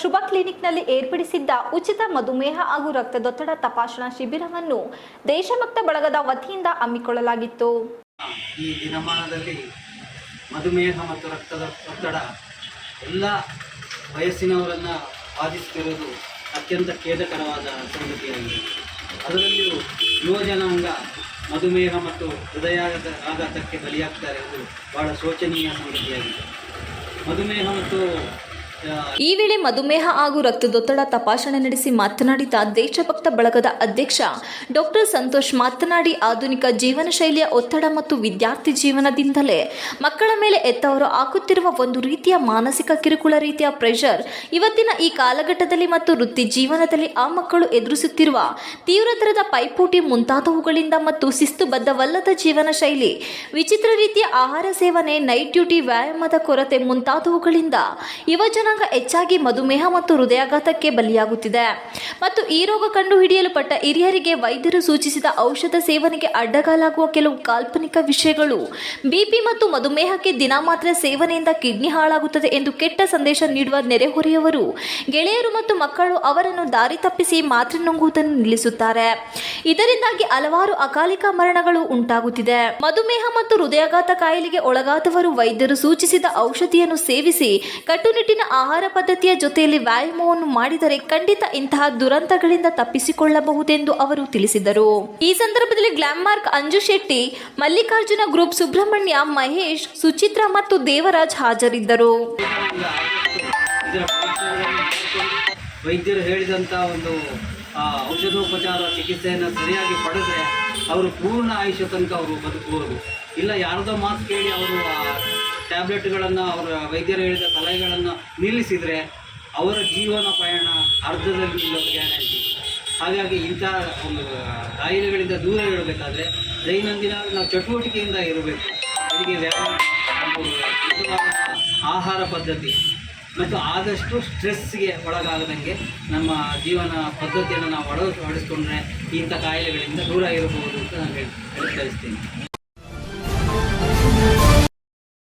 ಶುಭ ಕ್ಲಿನಿಕ್ನಲ್ಲಿ ಏರ್ಪಡಿಸಿದ್ದ ಉಚಿತ ಮಧುಮೇಹ ಹಾಗೂ ರಕ್ತದೊತ್ತಡ ತಪಾಸಣಾ ಶಿಬಿರವನ್ನು ದೇಶಭಕ್ತ ಬಳಗದ ವತಿಯಿಂದ ಹಮ್ಮಿಕೊಳ್ಳಲಾಗಿತ್ತು. ಈ ದಿನಮಾನದಲ್ಲಿ ಮಧುಮೇಹ ಮತ್ತು ರಕ್ತದ ಒತ್ತಡ ಎಲ್ಲ ವಯಸ್ಸಿನವರನ್ನು ಬಾಧಿಸುತ್ತಿರುವುದು ಅತ್ಯಂತ ಖೇದಕರವಾದ ಸಂಗತಿಯಾಗಿದೆ. ಅದರಲ್ಲಿಯೂ ಯುವಜನಾಂಗ ಮಧುಮೇಹ ಮತ್ತು ಹೃದಯಾಘಾತ ಆಘಾತಕ್ಕೆ ಬಲಿಯಾಗ್ತಾರೆ ಅದು ಬಹಳ ಶೋಚನೀಯ ಸಂಗತಿಯಾಗಿದೆ. ಮಧುಮೇಹ ಮತ್ತು ಈ ವೇಳೆ ಮಧುಮೇಹ ಹಾಗೂ ರಕ್ತದೊತ್ತಡ ತಪಾಸಣೆ ನಡೆಸಿ ಮಾತನಾಡಿದ ದೇಶಭಕ್ತ ಬಳಗದ ಅಧ್ಯಕ್ಷ ಡಾಕ್ಟರ್ ಸಂತೋಷ್ ಮಾತನಾಡಿ, ಆಧುನಿಕ ಜೀವನ ಶೈಲಿಯ ಒತ್ತಡ ಮತ್ತು ವಿದ್ಯಾರ್ಥಿ ಜೀವನದಿಂದಲೇ ಮಕ್ಕಳ ಮೇಲೆ ಎತ್ತವರು ಹಾಕುತ್ತಿರುವ ಒಂದು ರೀತಿಯ ಮಾನಸಿಕ ಕಿರುಕುಳ ರೀತಿಯ ಪ್ರೆಷರ್ ಇವತ್ತಿನ ಈ ಕಾಲಘಟ್ಟದಲ್ಲಿ ಮತ್ತು ವೃತ್ತಿ ಜೀವನದಲ್ಲಿ ಆ ಮಕ್ಕಳು ಎದುರಿಸುತ್ತಿರುವ ತೀವ್ರತರದ ಪೈಪೋಟಿ ಮುಂತಾದವುಗಳಿಂದ ಮತ್ತು ಶಿಸ್ತುಬದ್ಧವಲ್ಲದ ಜೀವನ ಶೈಲಿ, ವಿಚಿತ್ರ ರೀತಿಯ ಆಹಾರ ಸೇವನೆ ನೈಟ್ ಡ್ಯೂಟಿ ವ್ಯಾಯಾಮದ ಕೊರತೆ ಮುಂತಾದವುಗಳಿಂದ ಯುವ ಜನಾಂಗ ಹೆಚ್ಚಾಗಿ ಮಧುಮೇಹ ಮತ್ತು ಹೃದಯಾಘಾತಕ್ಕೆ ಬಲಿಯಾಗುತ್ತಿದೆ. ಮತ್ತು ಈ ರೋಗ ಕಂಡುಹಿಡಿಯಲ್ಪಟ್ಟ ಹಿರಿಯರಿಗೆ ವೈದ್ಯರು ಸೂಚಿಸಿದ ಔಷಧ ಸೇವನೆಗೆ ಅಡ್ಡಗಾಲಾಗುವ ಕೆಲವು ಕಾಲ್ಪನಿಕ ವಿಷಯಗಳು. ಬಿಪಿ ಮತ್ತು ಮಧುಮೇಹಕ್ಕೆ ದಿನ ಮಾತ್ರ ಸೇವನೆಯಿಂದ ಕಿಡ್ನಿ ಹಾಳಾಗುತ್ತದೆ ಎಂದು ಕೆಟ್ಟ ಸಂದೇಶ ನೀಡುವ ನೆರೆಹೊರೆಯವರು, ಗೆಳೆಯರು ಮತ್ತು ಮಕ್ಕಳು ಅವರನ್ನು ದಾರಿ ತಪ್ಪಿಸಿ ಮಾತ್ರೆ ನುಂಗುವುದನ್ನು ನಿಲ್ಲಿಸುತ್ತಾರೆ. ಇದರಿಂದಾಗಿ ಹಲವಾರು ಅಕಾಲಿಕ ಮರಣಗಳು ಉಂಟಾಗುತ್ತಿದೆ. ಮಧುಮೇಹ ಮತ್ತು ಹೃದಯಾಘಾತ ಕಾಯಿಲೆಗೆ ಒಳಗಾದವರು ವೈದ್ಯರು ಸೂಚಿಸಿದ ಔಷಧಿಯನ್ನು ಸೇವಿಸಿ ಕಟ್ಟುನಿಟ್ಟಿನ ಆಹಾರ ಪದ್ಧತಿಯ ಜೊತೆಯಲ್ಲಿ ವ್ಯಾಯಾಮವನ್ನು ಮಾಡಿದರೆ ಖಂಡಿತ ಇಂತಹ ದುರಂತಗಳಿಂದ ತಪ್ಪಿಸಿಕೊಳ್ಳಬಹುದೆಂದು ಅವರು ತಿಳಿಸಿದರು. ಈ ಸಂದರ್ಭದಲ್ಲಿ ಗ್ಲಾಮ್ಮಾರ್ಕ್ ಅಂಜು ಶೆಟ್ಟಿ, ಮಲ್ಲಿಕಾರ್ಜುನ ಗ್ರೂಪ್ ಸುಬ್ರಹ್ಮಣ್ಯ, ಮಹೇಶ್, ಸುಚಿತ್ರಾ ಮತ್ತು ದೇವರಾಜ್ ಹಾಜರಿದ್ದರು. ವೈದ್ಯರು ಹೇಳಿದಂಥ ಒಂದು ಔಷಧೋಪಚಾರ ಚಿಕಿತ್ಸೆಯನ್ನು ಸರಿಯಾಗಿ ಪಡೆದ್ರೆ ಅವರು ಪೂರ್ಣ ಆಯುಷ್ಯ ತನಕ ಅವರು ಬದುಕಬಹುದು. ಇಲ್ಲ, ಯಾರದೋ ಮಾತು ಕೇಳಿ ಅವರು ಟ್ಯಾಬ್ಲೆಟ್ಗಳನ್ನು ಅವರ ವೈದ್ಯರು ಹೇಳಿದ ಸಲಹೆಗಳನ್ನು ನಿಲ್ಲಿಸಿದರೆ ಅವರ ಜೀವನ ಪಯಣ ಅರ್ಧದಲ್ಲಿ ನಿಲ್ಲೋದು ಗ್ಯಾರಂಟಿ. ಹಾಗಾಗಿ ಇಂಥ ಒಂದು ಕಾಯಿಲೆಗಳಿಂದ ದೂರ ಇರಬೇಕಾದ್ರೆ ದೈನಂದಿನ ನಾವು ಚಟುವಟಿಕೆಯಿಂದ ಇರಬೇಕು. ಅವರಿಗೆ ವ್ಯಾಯಾಮ ಆಹಾರ ಪದ್ಧತಿ. ಮತ್ತು ಆದಷ್ಟು ಸ್ಟ್ರೆಸ್ಗೆ ಒಳಗಾಗದಂಗೆ ನಮ್ಮ ಜೀವನ ಪದ್ಧತಿಯನ್ನು ನಾವು ಅಳವಡಿಸ್ಕೊಂಡ್ರೆ ಇಂಥ ಕಾಯಿಲೆಗಳಿಂದ ದೂರ ಇರಬಹುದು ಅಂತ ನಾನು ಹೇಳಿ ಹೇಳಿ